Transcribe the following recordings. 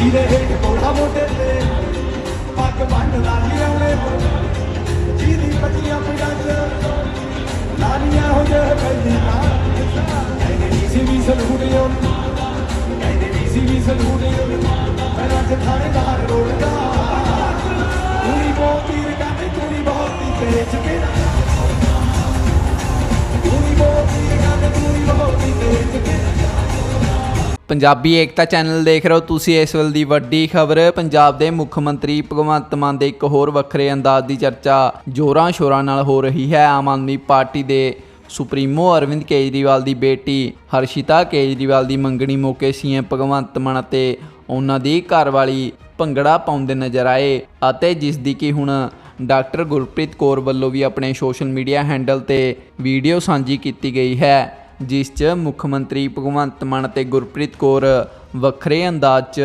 ਜਿਹਦੇ ਹੇਠ ਕੋਠਾ ਮੋਢੇ ਤੇ, ਪੱਗ ਬੰਨ ਲਾਲੀ ਆਉਣੇ ਜਿਹਦੀ ਪੱਟੀਆਂ ਪਿੰਡਾਂ 'ਚ, ਲਾਲੀਆਂ ਹੋ ਜੇ ਪੈਂਦੀ ਕਹਿੰਦੇ ਵੀ ਸੀ ਵੀ ਸਲੂੜਿਓ ਕਹਿੰਦੇ ਵੀ ਸੀ ਵੀ ਸਲੂੜਿਓ ਮੈਂ ਅੱਜ ਥਾਣੇਦਾਰ ਰੋਲਦਾ ਪੰਜਾਬੀ ਏਕਤਾ ਚੈਨਲ ਦੇਖ ਰਹੇ ਹੋ ਤੁਸੀਂ ਇਸ ਵੇਲੇ ਦੀ ਵੱਡੀ ਖਬਰ, ਪੰਜਾਬ ਦੇ ਮੁੱਖ ਮੰਤਰੀ ਭਗਵੰਤ ਮਾਨ ਦੇ ਇੱਕ ਹੋਰ ਵੱਖਰੇ ਅੰਦਾਜ਼ ਦੀ ਚਰਚਾ ਜ਼ੋਰਾਂ ਸ਼ੋਰਾਂ ਨਾਲ ਹੋ ਰਹੀ ਹੈ। ਆਮ ਆਦਮੀ ਪਾਰਟੀ ਦੇ ਸੁਪਰੀਮੋ ਅਰਵਿੰਦ ਕੇਜਰੀਵਾਲ ਦੀ ਬੇਟੀ ਹਰਸ਼ਿਤਾ ਕੇਜਰੀਵਾਲ ਦੀ ਮੰਗਣੀ ਮੌਕੇ ਸੀਐਮ ਭਗਵੰਤ ਮਾਨ ਅਤੇ ਉਹਨਾਂ ਦੀ ਘਰਵਾਲੀ ਭੰਗੜਾ ਪਾਉਂਦੇ ਨਜ਼ਰ ਆਏ ਅਤੇ ਜਿਸ ਦੀ ਕਿ ਹੁਣ ਡਾਕਟਰ ਗੁਰਪ੍ਰੀਤ ਕੌਰ ਵੱਲੋਂ ਵੀ ਆਪਣੇ ਸੋਸ਼ਲ ਮੀਡੀਆ ਹੈਂਡਲ ਤੇ ਵੀਡੀਓ ਸਾਂਝੀ ਕੀਤੀ ਗਈ ਹੈ। ਜਿਸ 'ਚ ਮੁੱਖ ਮੰਤਰੀ ਭਗਵੰਤ ਮਾਨ ਤੇ ਗੁਰਪ੍ਰੀਤ ਕੌਰ ਵੱਖਰੇ ਅੰਦਾਜ਼ 'ਚ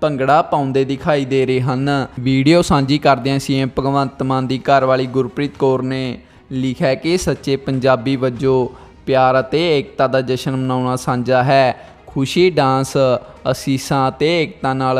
ਭੰਗੜਾ ਪਾਉਂਦੇ ਦਿਖਾਈ ਦੇ ਰਹੇ ਹਨ। ਵੀਡੀਓ ਸਾਂਝੀ ਕਰਦਿਆਂ ਸੀਐਮ ਭਗਵੰਤ ਮਾਨ ਦੀ ਘਰਵਾਲੀ ਗੁਰਪ੍ਰੀਤ ਕੌਰ ਨੇ ਲਿਖਿਆ ਕਿ ਸੱਚੇ ਪੰਜਾਬੀ ਵਜੋਂ ਪਿਆਰ ਅਤੇ ਏਕਤਾ ਦਾ ਜਸ਼ਨ ਮਨਾਉਣਾ ਸਾਂਝਾ ਹੈ। ਖੁਸ਼ੀ, ਡਾਂਸ, ਅਸੀਸਾਂ ਅਤੇ ਏਕਤਾ ਨਾਲ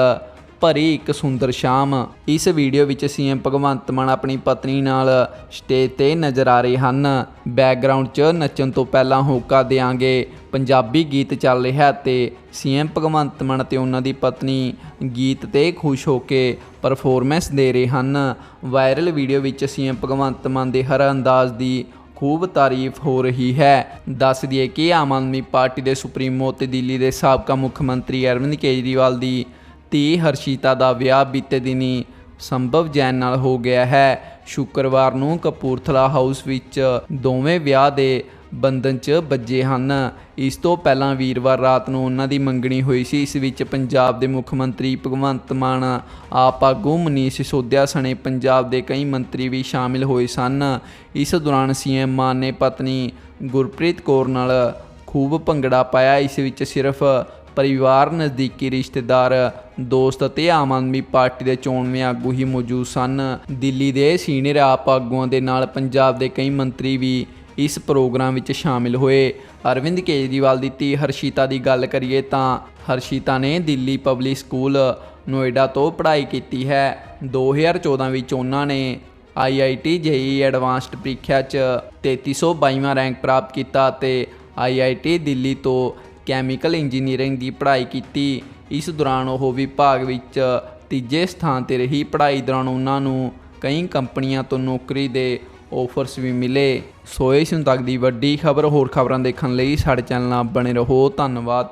ਭਰੀ ਇੱਕ ਸੁੰਦਰ ਸ਼ਾਮ। ਇਸ ਵੀਡੀਓ ਵਿੱਚ ਸੀਐਮ ਭਗਵੰਤ ਮਾਨ ਆਪਣੀ ਪਤਨੀ ਨਾਲ ਸਟੇਜ ਤੇ ਨਜ਼ਰ ਆ ਰਹੇ ਹਨ। ਬੈਕਗ੍ਰਾਉਂਡ 'ਚ ਨੱਚਣ ਤੋਂ ਪਹਿਲਾਂ ਹੋਕਾ ਦੇਾਂਗੇ ਪੰਜਾਬੀ ਗੀਤ ਚੱਲ ਰਿਹਾ ਤੇ ਸੀਐਮ ਭਗਵੰਤ ਮਾਨ ਤੇ ਉਹਨਾਂ ਦੀ ਪਤਨੀ ਗੀਤ ਤੇ ਖੁਸ਼ ਹੋ ਕੇ ਪਰਫਾਰਮੈਂਸ ਦੇ ਰਹੇ ਹਨ। ਵਾਇਰਲ ਵੀਡੀਓ ਵਿੱਚ ਸੀਐਮ ਭਗਵੰਤ ਮਾਨ ਦੇ ਹਰ ਅੰਦਾਜ਼ ਦੀ ਖੂਬ ਤਾਰੀਫ ਹੋ ਰਹੀ ਹੈ। ਦੱਸ ਦਈਏ ਕਿ ਆਮ ਆਦਮੀ ਪਾਰਟੀ ਦੇ ਸੁਪਰੀਮੋ ਤੇ ਦਿੱਲੀ ਦੇ ਸਾਬਕਾ ਮੁੱਖ ਮੰਤਰੀ ਅਰਵਿੰਦ ਕੇਜਰੀਵਾਲ ਦੀ ਧੀ ਹਰਸ਼ੀਤਾ ਦਾ ਵਿਆਹ ਬੀਤੇ ਦਿਨੀ ਸੰਭਵ ਜੈਨ ਨਾਲ ਹੋ ਗਿਆ ਹੈ। ਸ਼ੁੱਕਰਵਾਰ ਨੂੰ ਕਪੂਰਥਲਾ ਹਾਊਸ ਵਿੱਚ ਦੋਵੇਂ ਵਿਆਹ ਦੇ ਬੰਧਨ 'ਚ ਵੱਜੇ ਹਨ। ਇਸ ਤੋਂ ਪਹਿਲਾਂ ਵੀਰਵਾਰ ਰਾਤ ਨੂੰ ਉਹਨਾਂ ਦੀ ਮੰਗਣੀ ਹੋਈ ਸੀ। ਇਸ ਵਿੱਚ ਪੰਜਾਬ ਦੇ ਮੁੱਖ ਮੰਤਰੀ ਭਗਵੰਤ ਮਾਨ, ਆਪ ਆਗੂ ਮਨੀਸ਼ ਸਿਸੋਦੀਆ ਸਣੇ ਪੰਜਾਬ ਦੇ ਕਈ ਮੰਤਰੀ ਵੀ ਸ਼ਾਮਿਲ ਹੋਏ ਸਨ। ਇਸ ਦੌਰਾਨ ਸੀਐਮ ਮਾਨ ਨੇ ਪਤਨੀ ਗੁਰਪ੍ਰੀਤ ਕੌਰ ਨਾਲ ਖੂਬ ਭੰਗੜਾ ਪਾਇਆ। ਇਸ ਵਿੱਚ ਸਿਰਫ ਪਰਿਵਾਰ, ਨਜ਼ਦੀਕੀ ਰਿਸ਼ਤੇਦਾਰ, ਦੋਸਤ ਅਤੇ ਆਮ ਆਦਮੀ ਪਾਰਟੀ ਦੇ ਚੋਣਵੇਂ ਆਗੂ ਹੀ ਮੌਜੂਦ ਸਨ। ਦਿੱਲੀ ਦੇ ਸੀਨੀਅਰ ਆਪ ਆਗੂਆਂ ਦੇ ਨਾਲ ਪੰਜਾਬ ਦੇ ਕਈ ਮੰਤਰੀ ਵੀ ਇਸ ਪ੍ਰੋਗਰਾਮ ਵਿੱਚ ਸ਼ਾਮਿਲ ਹੋਏ। ਅਰਵਿੰਦ ਕੇਜਰੀਵਾਲ ਦੀ ਧੀ ਹਰਸ਼ੀਤਾ ਦੀ ਗੱਲ ਕਰੀਏ ਤਾਂ ਹਰਸ਼ਿਤਾ ਨੇ ਦਿੱਲੀ ਪਬਲਿਕ ਸਕੂਲ ਨੋਇਡਾ ਤੋਂ ਪੜ੍ਹਾਈ ਕੀਤੀ ਹੈ। 2014 ਵਿੱਚ ਉਹਨਾਂ ਨੇ IIT JEE ਐਡਵਾਂਸਡ ਪ੍ਰੀਖਿਆ 'ਚ 3322ਵਾਂ ਰੈਂਕ ਪ੍ਰਾਪਤ ਕੀਤਾ ਅਤੇ IIT ਦਿੱਲੀ ਤੋਂ ਕੈਮੀਕਲ ਇੰਜੀਨੀਅਰਿੰਗ ਦੀ ਪੜ੍ਹਾਈ ਕੀਤੀ। ਇਸ ਦੌਰਾਨ ਉਹ ਵਿਭਾਗ ਵਿੱਚ ਤੀਜੇ ਸਥਾਨ ਤੇ ਰਹੀ। ਪੜ੍ਹਾਈ ਦੌਰਾਨ ਉਹਨਾਂ ਨੂੰ ਕਈ ਕੰਪਨੀਆਂ ਤੋਂ ਨੌਕਰੀ ਦੇ ਆਫਰਸ ਵੀ ਮਿਲੇ। ਸੋ ਇਸ ਹੁਣ ਤੱਕ ਦੀ ਵੱਡੀ ਖਬਰ, ਹੋਰ ਖਬਰਾਂ ਦੇਖਣ ਲਈ ਸਾਡੇ ਚੈਨਲ ਨਾਲ ਬਣੇ ਰਹੋ। ਧੰਨਵਾਦ।